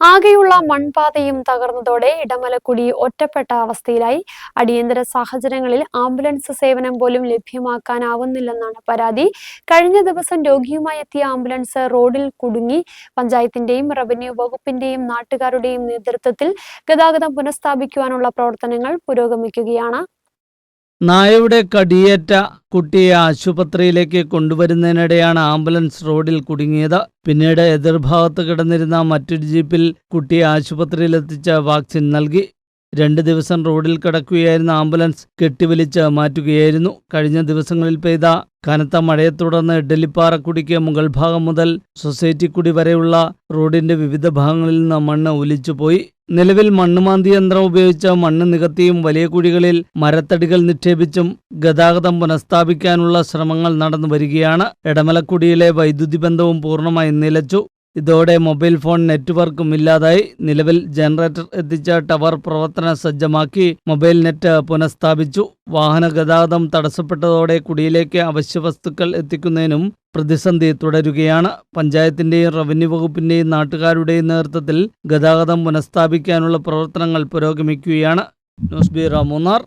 ആകെയുള്ള മൺപാതയും തകർന്നതോടെ ഇടമലക്കുടി ഒറ്റപ്പെട്ട അവസ്ഥയിലായി. അടിയന്തര സാഹചര്യങ്ങളിൽ ആംബുലൻസ് സേവനം പോലും ലഭ്യമാക്കാനാവുന്നില്ലെന്നാണ് പരാതി. കഴിഞ്ഞ ദിവസം രോഗിയുമായി എത്തിയ ആംബുലൻസ് റോഡിൽ കുടുങ്ങി. പഞ്ചായത്തിന്റെയും റവന്യൂ വകുപ്പിന്റെയും നാട്ടുകാരുടെയും നേതൃത്വത്തിൽ ഗതാഗതം പുനഃസ്ഥാപിക്കുവാനുള്ള പ്രവർത്തനങ്ങൾ പുരോഗമിക്കുകയാണ്. നായയുടെ കടിയേറ്റ കുട്ടിയെ ആശുപത്രിയിലേക്ക് കൊണ്ടുവരുന്നതിനിടെയാണ് ആംബുലൻസ് റോഡിൽ കുടുങ്ങിയത്. പിന്നീട് എതിർഭാഗത്ത് കിടന്നിരുന്ന മറ്റൊരു ജീപ്പിൽ കുട്ടിയെ ആശുപത്രിയിലെത്തിച്ച വാക്സിൻ നൽകി. രണ്ട് ദിവസം റോഡിൽ കിടക്കുകയായിരുന്ന ആംബുലൻസ് കെട്ടിവലിച്ച് മാറ്റുകയായിരുന്നു. കഴിഞ്ഞ ദിവസങ്ങളിൽ പെയ്ത കനത്ത മഴയെ തുടർന്ന് ഡെല്ലിപ്പാറക്കുടിക്ക് മുകൾ ഭാഗം മുതൽ സൊസൈറ്റിക്കുടി വരെയുള്ള റോഡിന്റെ വിവിധ ഭാഗങ്ങളിൽ നിന്ന് മണ്ണ് ഒലിച്ചുപോയി. നിലവിൽ മണ്ണുമാന്തി യന്ത്രം ഉപയോഗിച്ച മണ്ണ് നികത്തിയും വലിയ കുഴികളിൽ മരത്തടികൾ നിക്ഷേപിച്ചും ഗതാഗതം പുനഃസ്ഥാപിക്കാനുള്ള ശ്രമങ്ങൾ നടന്നു വരികയാണ് എടമലക്കുടിയിലെ വൈദ്യുതി ബന്ധവും പൂർണമായി നിലച്ചു. ഇതോടെ മൊബൈൽ ഫോൺ നെറ്റ്വർക്കും ഇല്ലാതായി. നിലവിൽ ജനറേറ്റർ എത്തിച്ച ടവർ പ്രവർത്തന സജ്ജമാക്കി മൊബൈൽ നെറ്റ് പുനഃസ്ഥാപിച്ചു. വാഹന ഗതാഗതം തടസ്സപ്പെട്ടതോടെ കുടിയിലേക്ക് അവശ്യ വസ്തുക്കൾ എത്തിക്കുന്നതിനും പ്രതിസന്ധി തുടരുകയാണ്. പഞ്ചായത്തിന്റെയും റവന്യൂ വകുപ്പിന്റെയും നാട്ടുകാരുടെയും നേതൃത്വത്തിൽ ഗതാഗതം പുനഃസ്ഥാപിക്കാനുള്ള പ്രവർത്തനങ്ങൾ പുരോഗമിക്കുകയാണ്. News bureau Munnar.